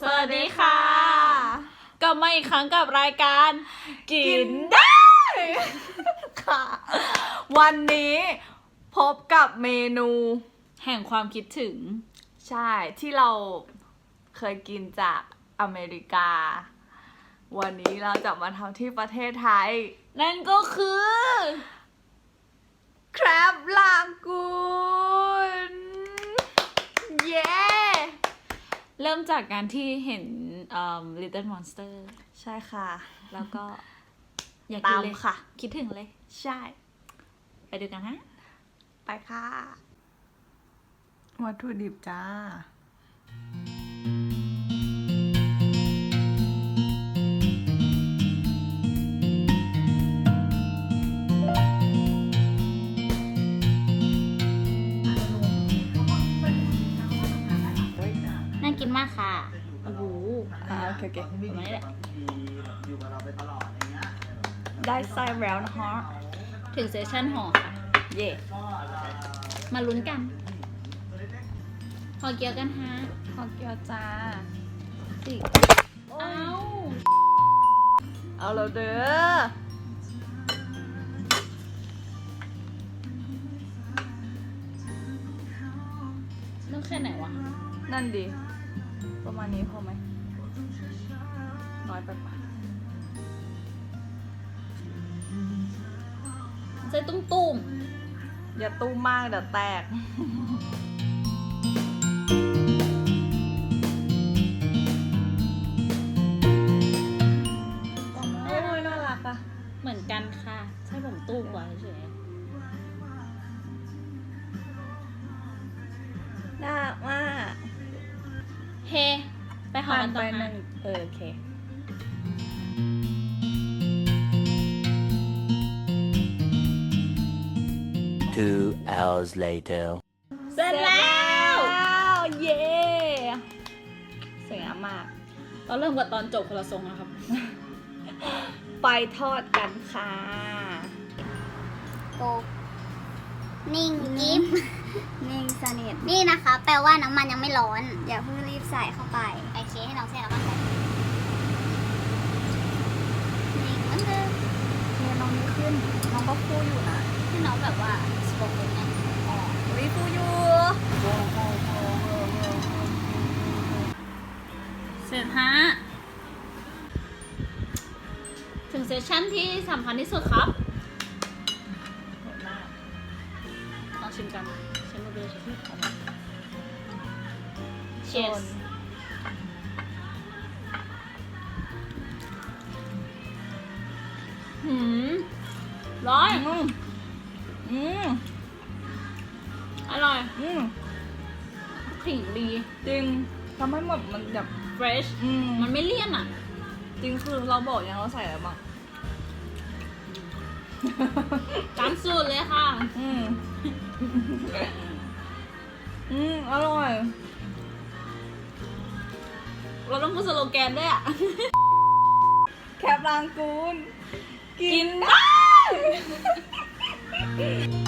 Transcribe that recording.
สวัสดีค่ะ กลับมาอีกครั้งกับรายการ กินได้ ค่ะ วันนี้พบกับเมนู แห่งความคิดถึง ใช่ที่เราเคยกินจากอเมริกา วันนี้เราจะมาทำที่ประเทศไทย นั่นก็คือครับลากูน เย้ เริ่มจากการที่เห็นเอ่อ Little Monster ใช่ค่ะ แล้วก็ อยากตากินมเลยค่ะ คิดถึงเลย ใช่ ไปดูกันฮะไปค่ะ วัตถุดิบจ้าน่า เคโอเคประมาณนี้แหละอยู่กับเราไปตลอดอะไรเงี้ยได้ไส้แล้วนะฮะถึงเซสชั่นห่อค่ะ เย่มาลุ้นกันห่อเกี๊ยวกันฮะขอเกียวจ้าสิเอ้าเอาแล้วเด้อต้องแค่ไหนวะ นั่นดี ประมาณนี้พอไหม น้อยไปปะใส่ตุ้มตุ้มอย่าตู้มากเดี๋ยวแตกโอ้ยน่ารักอะๆเหมือนกันค่ะ ใช่ผมตู้กว่าเฉยน่ารักมากๆเฮ ไปห่อผ่ากันนไปต่อหฮะนึ่งเออโอเค Two hours later. เสร็จแล้ววเย้สวยงามมาก เราเริ่มกับตอนจบคนละทรงนะครับ ไปทอดกันค่ะโกนิ่งยิ้มนิ่งสนิทนี่นะคะ แปลว่าน้ำมันยังไม่ร้อน อย่าเพิ่งรีบใส่เข้าไปโอเคให้น้องเส้นแล้วก็ใส่นิ่งเหมือนเดิมเนี่ยน้องนี่ขึ้นน้องก็ฟูอยู่นะให้น้องแบบว่า สปอร์ตเนี่ยวิฟูอยู่เสร็จฮะ ถึงเซสชั่นที่สำคัญที่สุดครับลองชิมกันใช้มือไปเลยใช้มือของมัน Cheers หืมร้อย อร่อยอืมขิงดี จริงทำให้หมดมันแบบ fresh อืมมันไม่เลี่ยนอะ จริงคือเราบอกยังเราใส่อะไรบ้างตามสูตรเลยค่ะ อืม อืม อร่อย เราต้องพูดสโลแกนด้วยอะ แคปรางกูนกินได้เ